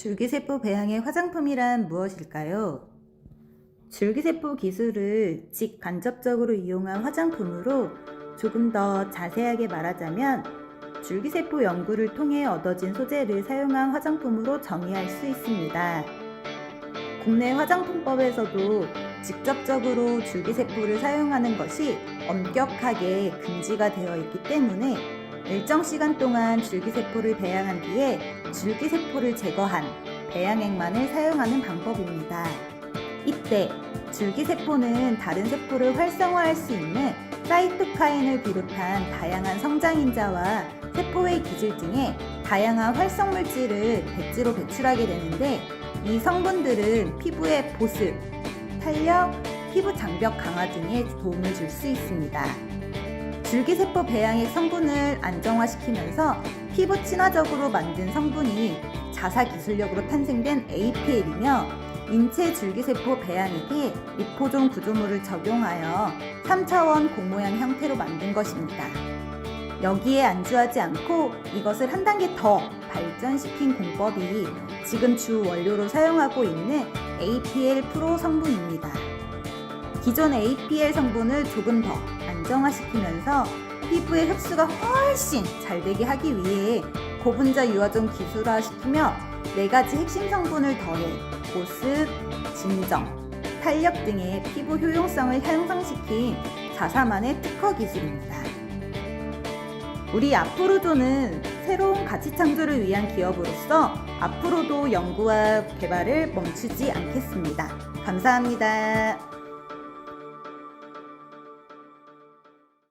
줄기세포 배양의 화장품이란 무엇일까요? 줄기세포 기술을 직간접적으로 이용한 화장품으로 조금 더 자세하게 말하자면 줄기세포 연구를 통해 얻어진 소재를 사용한 화장품으로 정의할 수 있습니다. 국내 화장품법에서도 직접적으로 줄기세포를 사용하는 것이 엄격하게 금지가 되어 있기 때문에 일정 시간 동안 줄기세포를 배양한 뒤에 줄기세포를 제거한 배양액만을 사용하는 방법입니다. 이때 줄기세포는 다른 세포를 활성화할 수 있는 사이토카인을 비롯한 다양한 성장인자와 세포의 기질 등의 다양한 활성 물질을 백지로 배출하게 되는데 이 성분들은 피부의 보습, 탄력, 피부 장벽 강화 등에 도움을 줄 수 있습니다. 줄기세포 배양액 성분을 안정화시키면서 피부 친화적으로 만든 성분이 자사 기술력으로 탄생된 APL이며 인체 줄기세포 배양액에 리포존 구조물을 적용하여 3차원 공모양 형태로 만든 것입니다. 여기에 안주하지 않고 이것을 한 단계 더 발전시킨 공법이 지금 주 원료로 사용하고 있는 APL 프로 성분입니다. 기존 APL 성분을 조금 더 안정화시키면서 피부의 흡수가 훨씬 잘 되게 하기 위해 고분자 유화종 기술화시키며 네 가지 핵심 성분을 더해 보습, 진정, 탄력 등의 피부 효용성을 향상시킨 자사만의 특허 기술입니다. 우리 앞으로조는 새로운 가치 창조를 위한 기업으로서 앞으로도 연구와 개발을 멈추지 않겠습니다. 감사합니다.